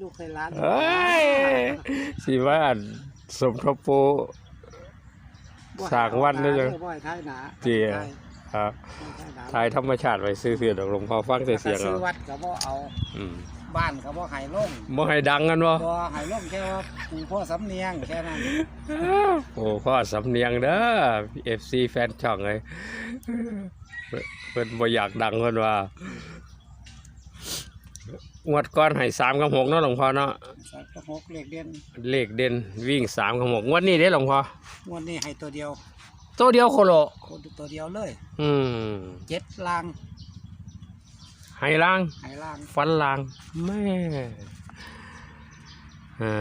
ลูกเคยร้านเอ้ยสิว่าอันสมทบปู สร้างวัดเลยจังบ่อยท้ายหนาเจี๋ยท้ายครับท้ายหนาถ่ายธรรมชาติไว้ซื้อเสียดอกหลวงพ่อฟังแต่เสียงซื้เอาอวัดก็บ่เอาอืมบ้านก็บ่ให้ลงบ่ให้ดังกันบ่บ่ให้ลงแค่ว่าปู่พ่อสำเนียงแค่นั้นโอ้พ่อสำเนียงเด้อ FC แฟนช่องเลยเพิ่นบ่อยากดังเพิ่นว่า งวดก่อนให้3กับ6เนาะหลวงพ่อเนาะสักกระหกเลขเด่นเลขเด่นวิ่ง3กับ6งวดนี้เด้หลวงพ่องวดนี้ให้ตัวเดียว ตัวเดียวโคโลตัวเดียวเลย อืมเจ็ดลางให้ล่างให้ลางฟันล่างแม่อ่า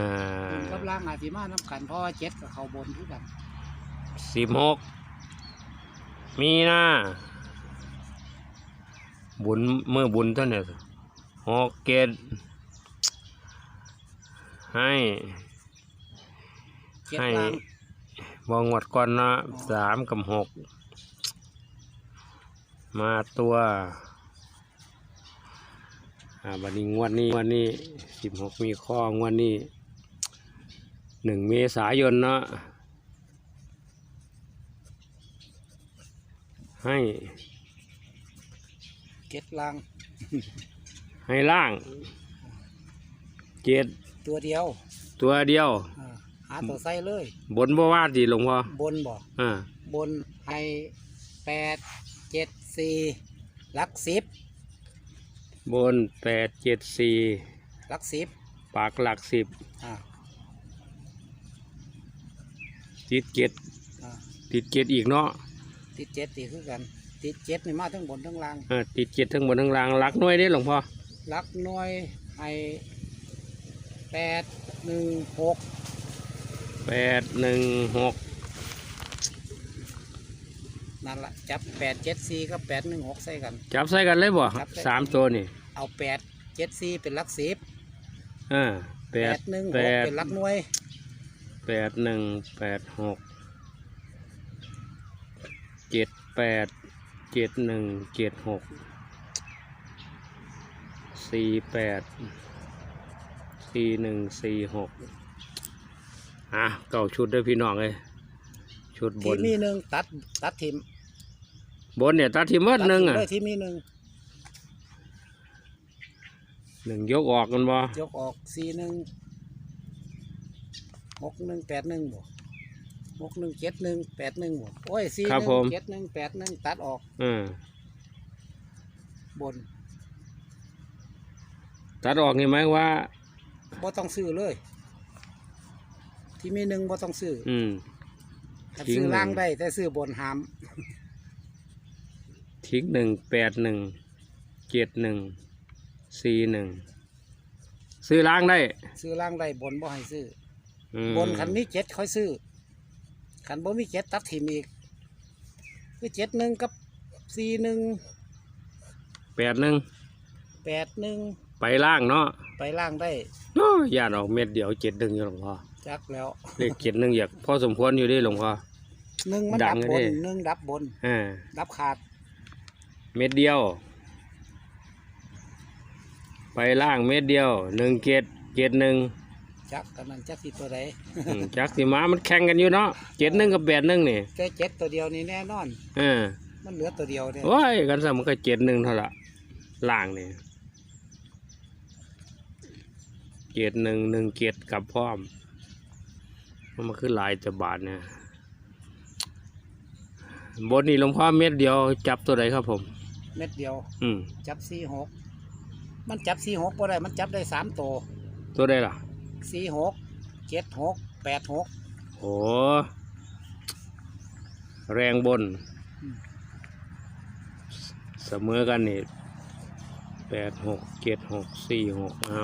กับลางอาจสิมานํกันเพราะว่าเจ็ดกับเขาบนคือกันสิบหกมีนะบุญเมื่อบุญเท่านี้ หกเกตให้เจ็ดให้ลางบองวดก่อนนะสามกับหกมาตัวอ่าบันนี้งวดนี้งวดนี้สิบหกมีข้องวดนี้หนึ่งเมษายนเนาะให้เจ็ดลาง ให้ล่างเจ็ดตัวเดียวตัวเดียว อ่าหาตัวใส่เลย บนบ่ว่าดีหลวงพ่อบนบ่อ่าบนให้แปดเจ็ดสี่หลักสิบบนแปดเจ็ดสี่หลักสิบปากหลักสิบอ่าติดเจ็ดอ่าติดเจ็ดอีกเนาะติดเจ็ดตีคือกัน ติดเจ็ดนี่มาทั้งบนทั้งล่าง เออติดเจ็ดทั้งบนทั้งล่างหลักหน่วยได้หลวงพ่อห ลักหน่วยให้แปดหนึ่งหกแปดหนึ่งหกนั่นละจับแปดเจ็ดสี่กับแปดหนึ่งหกใส่กัน จับใส่กันเลยบ่จับใส่สามตัวนี่เอาแปดเจ็ดสี่เป็นหลักสิบอ่าแปแปดดหนึ่งหแปกดเป็นหลักหน่วยแปดหนึ่งแปดหกเจ็ดแปดเจ็ดหนึ่งเจ็ดหก สี่แปดสี่หนึ่งสี่หกอะเก่าชุดเด้วยพี่น้องเลยชุดบที่นมีหนึ่งตัดตัดทิมบนเนี่ยตัดที่มัดหนึ่งตัอะทิมเลยที่มีหนึ่งหนึ่งยกออกกันบ่ยกออกสี่หนึ่งหกหนึ่งแปดหนึ่งบ่หกหนึ่งเจ็ดหนึ่งแปดหนึ่งบ่โอ้ยสี่หนึ่งเจ็ดหนึ่งแปดหนึ่งตัดออกอ่าบน ตัดออกนี่ไหมายว่า บ่ต้องซื้อเลย ที่มีหนึ่งบ่ต้องซื้ออืม ถ้าทิ้งซื้อหนึ่งล่างได้แต่ซื้อบนหามทิ้งหนึ่งแปดหนึ่งเจ็ดหนึ่งสี่หนึ่งซื้อล้างได้ซื้อล่างได้บนบ่ให้ซื้ออืมบนคันมีเจ็ดค่อยซื้อคันบ่มีเจ็ดตัดทิมอีกคือเจ็ดหนึ่งกับสี่หนึ่งแปดหนึ่งแปดหนึ่ง ไปล่างเนาะไปล่างได้โอ้ยย่านออกเม็ดเดียวเจ็ดหนึ่งอยู่หลวงพ่อจักแล้วเลขเจ็ดหนึ่งอยากพอสมควรอยู่เดิหลวงพ่อ หนึ่งมันดัดังบเลยบนดิ หนึ่งดับบน อ่าดับขาดเม็ดเดียว ไปล่างเม็ดเดียวหนึ่งเจ็ดเจ็ดหนึ่งจักกันนั้นจักสิตัวใดอืมจักสิมามันแข่งกันอยู่เนาะเจ็ดหนึ่งกับแปดหนึ่งนี่แต่เจ็ดตัวเดียวนี่แน่นอนอ่ามันเหลือตัวเดียวเนี่ยโอ้ยกันสมันก็เจ็ดหนึ่งเท่าละล่างนี่ เจ็ดหนึ่งหนึ่งเจ็ดกับพร้อม มันมาคือหลายจะบาทเนี่ยบนนี่หลวงพ่อเม็ดเดียวจับตัวไหนครับผม เม็ดเดียว อืมจับสี่หกมันจับสี่หกบ่ได้ มันจับได้สามตัว ตัวใดล่ะสี่หกเจ็ดหกแปดหกโอ้แรงบนอืมเสมอกันนี่แปดหกเจ็ดหกสี่หกเอา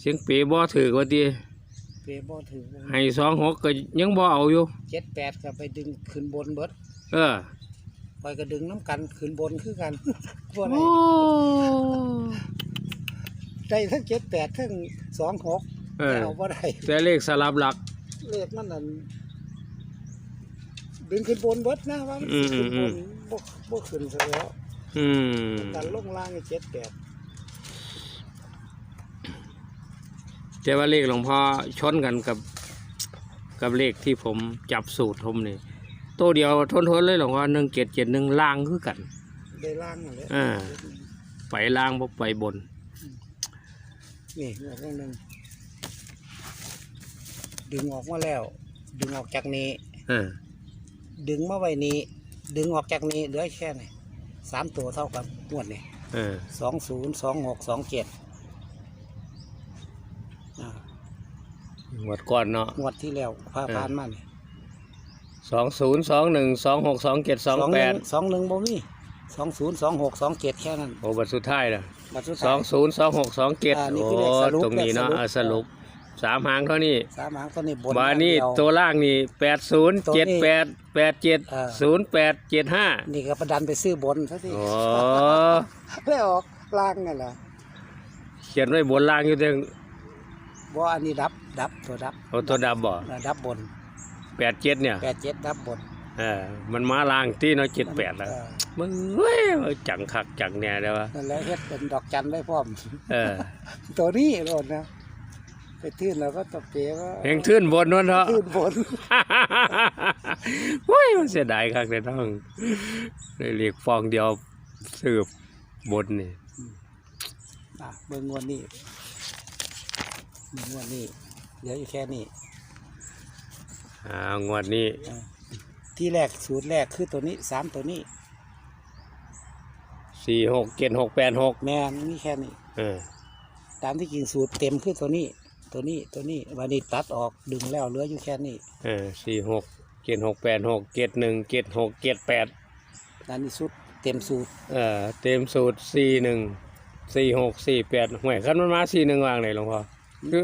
เสียงเปีบ่ถือกว่าดีเปบ่ถือให้สองหกก็ยังบ่เอาอยู่ เจ็ดแปดก็ไปดึงขึ้นบนเบิดเออคอยก็ดึงน้ำกันขึ้นบนคือกันบ่ได้โอ้ได้ทั้งเจ็ดแปดทั้งสองหกเออเอาบ่ได้แต่เลขสลับหลัก เลขมันนั่นดึงขึ้นบนเบิดนะว่ามันสิขึ้นบนบ่บ่ขึ้นซะแล้วอืม ดันลงล่างให้เจ็ดแปด แต่ว่าเลขหลวงพ่อชนกันกับกับเลขที่ผมจับสูตรผมนี่ตัวเดียวทนทนๆเลยหลวงพ่อหนึ่งเจ็ดเจ็ดหนึ่งล่างคือกันได้ล่างนั่นแหละอ่าไปล่างบ่ไปบน นี่งวดหนึงดึงออกมาแล้ว ดึงออกจากนี้เออดึงมาไว้นี้ ดึงออกจากนี้เหลือแค่ไหนสามตัวเท่ากับงวดนี่เออสองศูนย์สองหกสองเจ็ด งวดก่อนเนาะงวดที่แล้วพาพานมานี่สองศูนย์สองหนึ่งสองหกสองเจ็ดสองหแปนึ่ดสองหนึ่งบ่มีสองศูนย์สองหกสองเจ็ดแค่นั้นโอ้บัตรสุดท้ายนะบัตรสุดสท้าอยงศูนย์สองหกสองเจ็ดอ่านี่โอ้คือเลขสรุปตรงนี้เนาะเลขสรุปอ่าสรุปสามหางเท่านี้สามหางตัวนี้บนบานี่เดียวตัวล่างนี่แปดศูนย์ตัวเจ็ดนี้แปดแปดเจ็ดอ่าศูนย์แปดเจ็ดห้านี่ก็ประดันไปซื้อบนซะสิโอ้แล้วออกล่างนั่นแหละเขียนไว้บนล่างอยู่เต็ง บ่อันนี้ดับดับตัวดับเอาตัวดับบ่อ่าดับบนแปดเจ็ดเนี่ยแปดเจ็ดดับบนเออมันมาล่างที่เนาะเจ็ดแปดแล้วเออมึงเว้ยจังคักจังแน่เลยวะนั่นแหละเฮ็ดเป็นดอกจันไว้พร้อม เออตัวนี้โลดนะไปทื่นแล้วก็ตบเป๋ว่าเฮงขึ้นบนนั่นเถอะทื่นบนเฮ้ยมันเสียดายคักเลยต้องเลยเรียกฟองเดียวสืบบนนี่ อะเบิ่งงวดนี้เบิ่ งงวดนี้เหลืออยู่แค่นี้อ่างวดนี้ที่แรกสูตรแรกคือตัวนี้สามตัวนี้สี่หกเจ็ดหกแปดหกแม่นมีแค่นี้เออตามที่จริงสูตรเต็มคือตัวนี้ ตัวนี้ตัวนี้วันนี้ตัดออกดึงแล้วเหลืออยู่แค่นี้เออสี่หกเจ็ดหกแปดหกเจ็ดหนึ่งเจ็ดหกเจ็ดแปดนั่นนี่สุดเต็มสูตรเออเต็มสูตรสี่หนึ่งสี่หกสี่แปดห่วยขั้นมันมาสี่หนึ่งวางไหนหลวงพ่อ คือ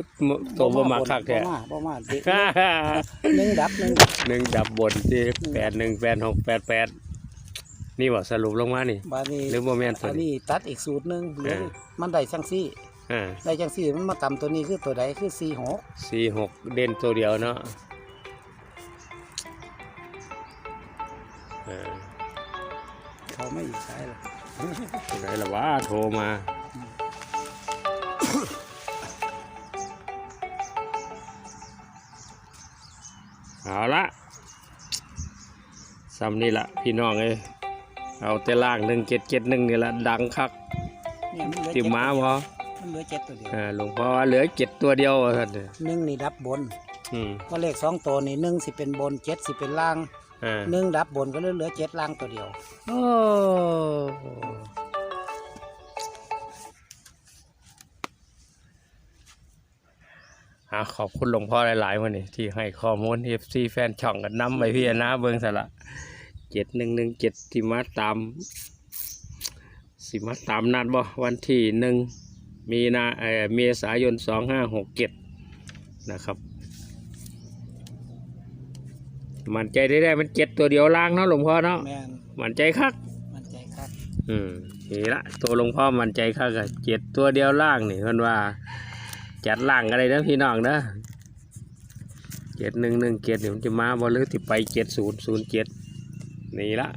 ตัวบ่มาคักแท้บ่มาบ่มาเด็กหนึ่งดับหนึ่งหนึ่งดับบนที่แปดหนึ่งแปดหกแปดแปดนี่บอกสรุปลงมานี่บานี้หรือบ่แม่นตัวอันนี้นี้ตัดอีกสูตรหนึ่งเหลือเออมันได้จังซี่อ่าได้จังซี่มันมาต่ำตัวนี้คือตัวใดคือสี่หกสี่หกเด่นตัวเดียวเนาะเออเขาไม่อีกใช้หรอกไหนละวะโทรมาเอา ซ้ำนี่ละพี่น้องเอ้ยเอาแต่ล่างหนึ่งเจ็ดเจ็ดหนึ่งนี่ละดังคักเนี่ยมันเหลือติเจ็ดมาวะมันเหลือเจ็ดตัวเดียวอ่าหลวงพ่อว่าเหลือเจ็ดตัวเดียวท่านเด้อหนึ่งนี่ดับบนอืมก็เลขสองตัวนี่หนึ่งสิเป็นบนเจ็ดสิเป็นล่างอ่าหนึ่งดับบนก็เหลือเหลือเจ็ดล่างตัวเดียวโอ้อะขอบคุณหลวงพ่อหลายๆวันนี้ที่ให้ข้อมูล FC แฟนช่องกันนำไปพี่นะเบิ้งสละ เจ็ดหนึ่งหนึ่งเจ็ดที่มาตามสิมาตามนัดบ่วันที่หนึ่งมีนาเอ่อเมษายนสองห้าหกเจ็ดนะครับ มันใจได้ได้มันเจ็ดตัวเดียวล่างเนาะหลวงพ่อเนาะแม่นมันใจคัก มันใจครับอืมนี่ละตัวหลวงพ่อมันใจคักอะเจ็ดตัวเดียวล่างนี่เพิ่นว่า จัดล่างอะไรนะพี่น้องนะเจ็ดหนึ่งหนึ่งเจ็ดนี่มันจะมาบ่หรือที่ไปเจ็ดศูนย์ศูนย์เจ็ด นี่ละ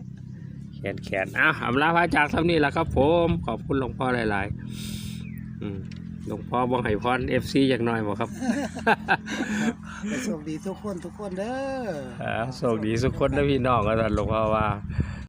แขนแขนอะอำลาพระจากเท่านี้ละครับผม ขอบคุณหลวงพ่อหลายๆอืมหลวงพ่อบังไห้พรเอฟซีอย่างน้อยบ่ครับโชคดีทุกคนทุกคนเด้ออ่าโชคดีทุกคนนะพี่น้องก็ท่านหลวงพ่อว่าอ